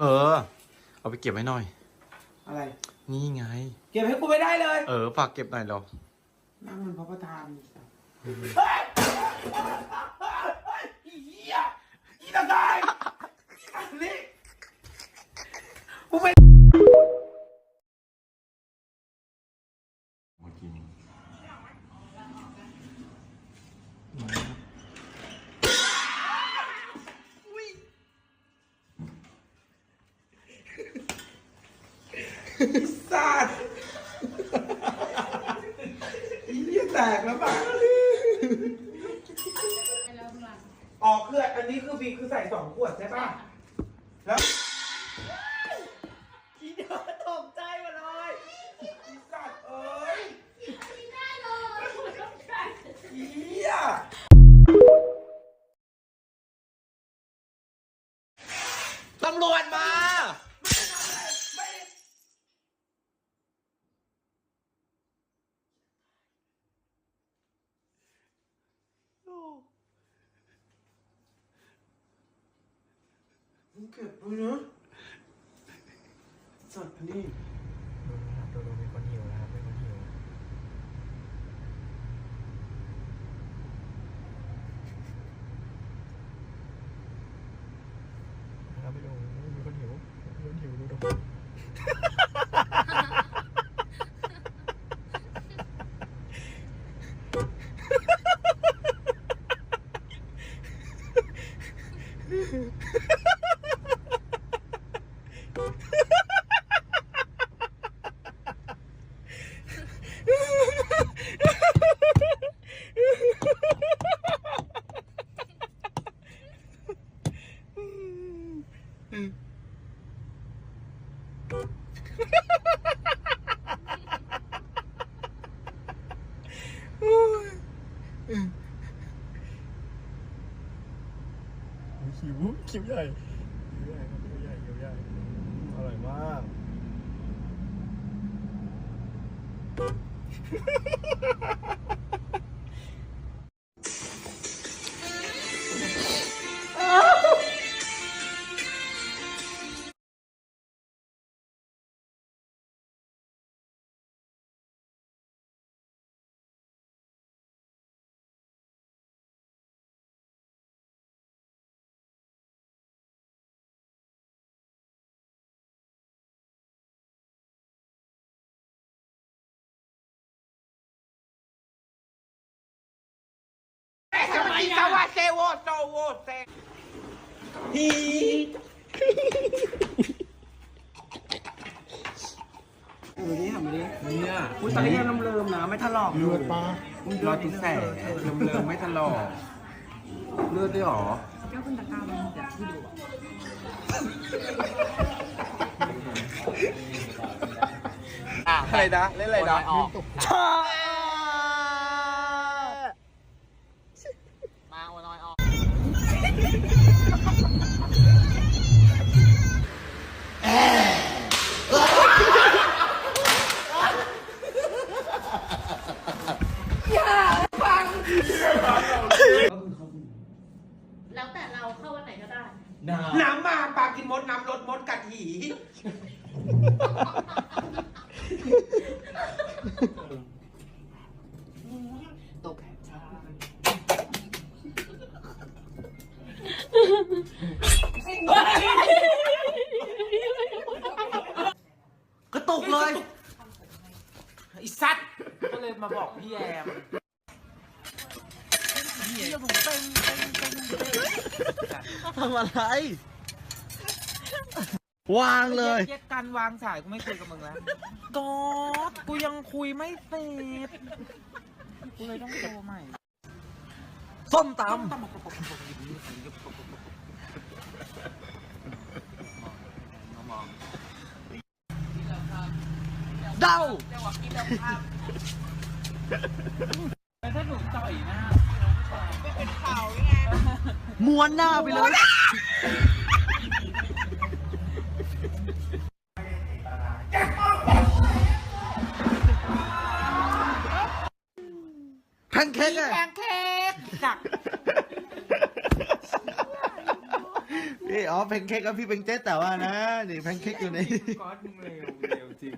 เออ เอาไปเก็บไว้หน่อย อะไร นี่ไง เก็บให้กูไม่ได้เลยเออฝากเก็บหน่อยเรานั่งมันพระประธานอีเหี้ยอีตาตายอีอันนี้กูไม่ สัตว์อีเหี้ยแตกแล้วป่ะอ๋อคืออันนี้คือบีคือใส่สองขวดใช่ป่ะ แล้ว มึงเก็บไว้นะสัตว์นี่ดูนะครับดูดูมีคนหิวนะครับมีคนหิวนะครับไปดูมีคนหิวมีคนหิวดูดู หิวคิวใหญ่คิวใหญ่ครับคิวใหญ่คิวใหญ่อร่อยมาก สวัสดีสวัสดีโวโซโวเซฮีดูนี่ทำดิเนี่ยอุ้ยตอนนี้ยังเริ่มๆนะไม่ถลอกเลือดปะรอยติดแสเริ่มๆไม่ถลอกเลือดด้วยหรอก็คุณตะกามันแบบที่ดูอะอะไรนะเล่นอะไรนะชา ได้น้ำมาปลากินมดน้ำรดมดกัดหี ตกชากระตุกเลยไอ้สัตว์ก็เลยมาบอกพี่แอม ทำอะไร วางเลย เย็ดการวางสายกูไม่คุยกับมึงแล้วกอดกูยังคุยไม่เสร็จกูเลยต้องโทรใหม่ส้มตมองำเด้าแต่ถ้าหนูต่อยหน้า ม้วนหน้าไปเลยแพนเค้กไงแพงเค้กจักพี่อ๋ออ๋อแพนเค้กกับพี่เป็นเจ๊แต่ว่านะ นี่แพนเค้กอยู่ในก๊อตมึงเร็วเร็วจริง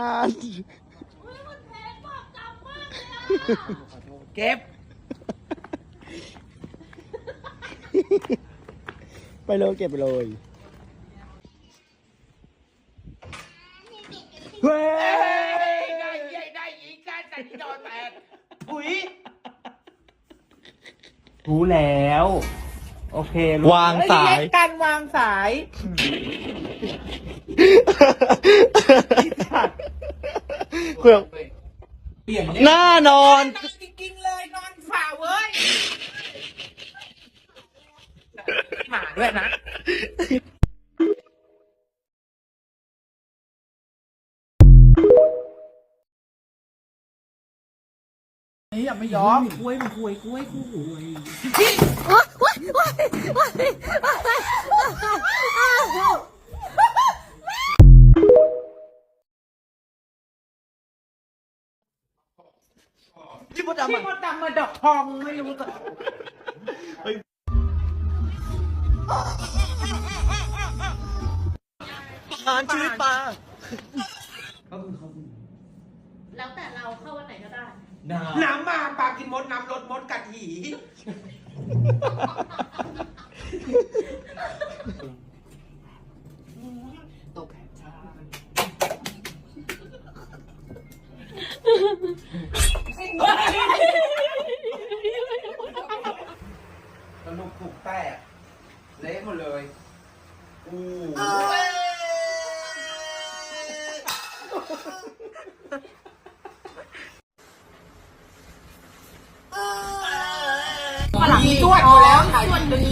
นาดนั้นเก็บ ไปเลยเก็บไปเลยเฮ้ยได้ใหญ่ได้อีกการแต่ที่จอแตกหุยรู้แล้ว โอเครู้วางสาย เอ้การวางสาย เพื่อเปลี่ยนหน้านอน นอนจริงๆเลยนอนฝ่าเว้ยหมาด้วยนะเฮ้ยอย่าไม่ยอมคุยมันคุยคุยคุย พี่มดดำที่อะมดดำมาดอกทองไม่รู้แต่ทานชีวิตปลาแล้วแต่เราเข้าวันไหนก็ได้ น้ำมาปลากินมดน้ำรสมดกัดหี หลังจวดอยู่แล้วส่วนหนึ่ง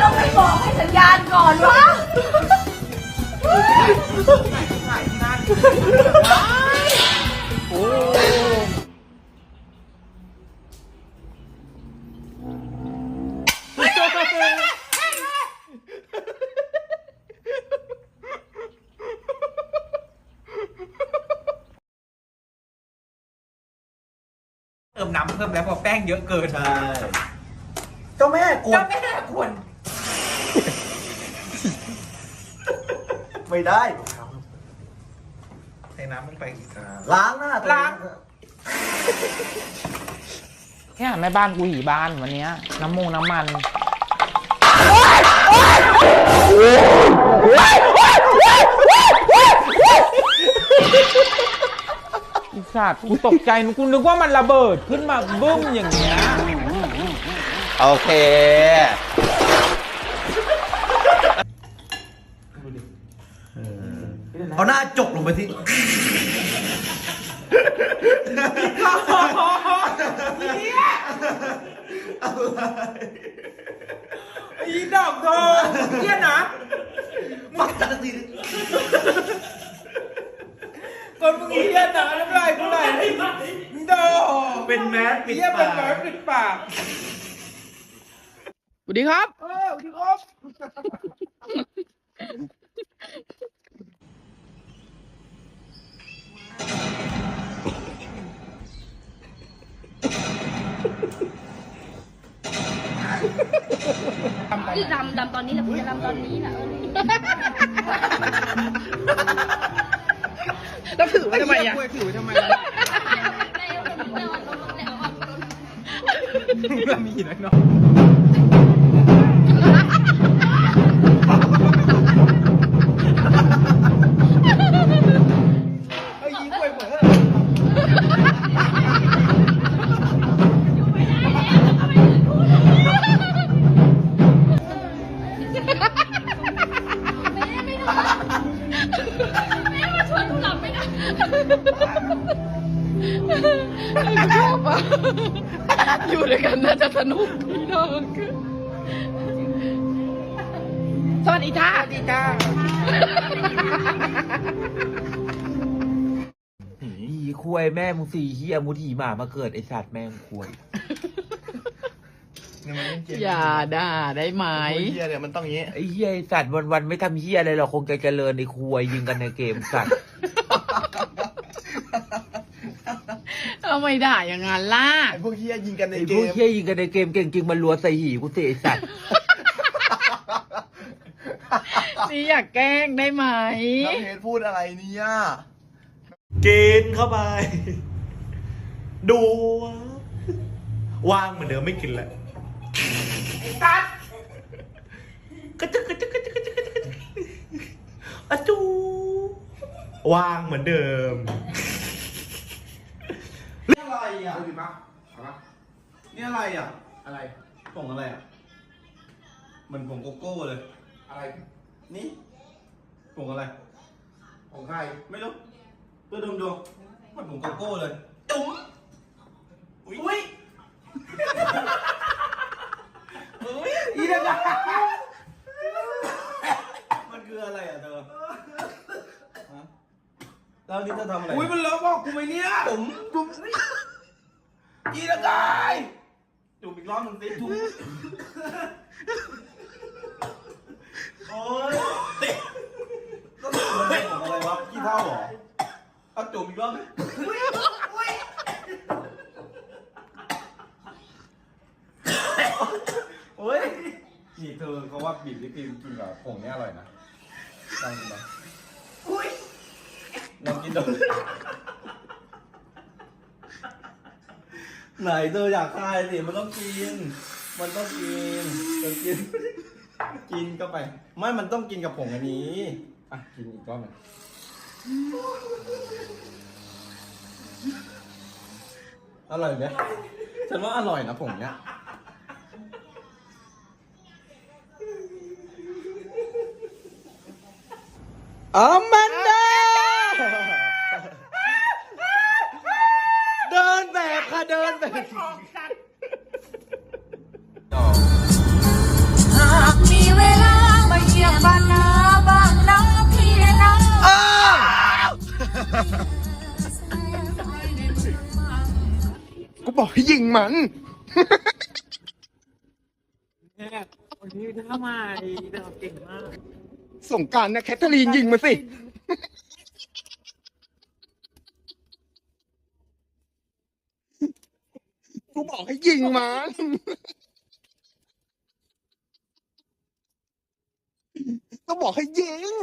ยังไม่บอกให้สัญญาณก่อนวะเติมน้ำ เพิ่มแล้วเพอแป้งเยอะเกินใช่เจ้าแม่กวเจ้าดแม่ควรไม่ได้ ใส่น้ำลงไปอีกครับล้างหน้าตัวเอล้าง เนี่ยแม่บ้านกูหีบ้านวันเนี้ยน้ำมูกน้ำมัน อีสัตว์กูตกใจกูนึกว่ามันระเบิดขึ้นมาบึ้มอย่างเงี้ยโอเค เอาหน้าจกลงไปที่อีดอกทองเนี่ยนะฟังจากสิ คนมึง เฮียนะน้ำลายกูไหลดอกเป็นแมสปิดเฮียเป็นปาแบกบปิดปากสวัสดีครับ เออสวัสดีครับคือดำดำตอนนี้แหละคุณจะดำตอนนี้นะเออ แล้วถือไว้ทำไมอะ ถือทำไมไม่เอาคนนี้ไม่เอาคนนี้เอาคนนี้เรามีหินแล้วเนาะ ชอบอะอยู่ด้วยกันน่าจะสนุกพี่น้องสวัสดีจ้าสวัสดีจ้าหีควยแม่มึงสี่เฮียมุทีหมามาเกิดไอสัตว์แม่งควยเนี่ยมันเล่นเกมอย่าด่าได้ไหมไอ้เหี้ยเนี่ยมันต้องอย่างงี้ ไอเฮียไอสัตว์วันๆไม่ทำเฮียอะไรหรอกคงจะเจริญในควยยิงกันในเกมสัตว์ ทำไมด่าอย่างนั้นล่ะ ไอ้พวกเหี้ยยิงกันในไอเกพวกม เฮียยิงกันในเกมเก่งจริงมันรัวใส่หีกูสิไอสัตว์ นี่อยากแกล้งได้ไหม น้ำเพชรพูดอะไรเนี่ยกินเข้าไป ดูวางเหมือนเดิมไม่กินแล้วตัดกระจึกกระจึกกระจึกกระจึกกระจึกอะจูวางเหมือนเดิม อะไรอะดูดิปะเอาปะนี่อะไรอะอะไรผงอะไรอะเหมันผงโกโก้เลย อะไร นี่ผงอะไรผงใคร ไม่รู้เพื่อดมดูเหมันผงโกโก้เลย จุ๋มอุ้ยอุ้ยอีเด็กอะมันคืออะไรอะเธอฮะแล้วนี่จะทำอะไร อุ้ยมันเลอะบอกกูไหมเนี่ยจุ๋มจุ๋ม อีละกายจุ่มอีกรอบหนึ่งสิจุ่มโอ้ยต้องจุ่มมันเป็นของอะไรวะขี้เท่าเหรอเอาจุ่มอีกรอบหนึ่งโอ้ยนี่เธอเขาว่าบีบลิปปิมกินกับผงเนี้ยอร่อยนะลองกินไหมลองกินดู ไหนเธออยากคายสิมันต้องกิน มันต้องกินต้องกิน กินก็ไป ไม่ มันต้องกินกับผงอันนี้ อะ กินอีกรอบหนึ่งอร่อยไหมฉันว่าอร่อยนะผงเนี้ยอแมนดาเดิน แบบค่ะเดินแบบหากมีเวลามาเยี่ยมบ้านนาบ้านนาพี่นากูบอกให้ยิงมันวันนี้ทำไมเก่งมาก ส่งกรารนะแคทเธอรีนยิงมาสิ กูบอกให้ยิงมันก็บอกให้ยิง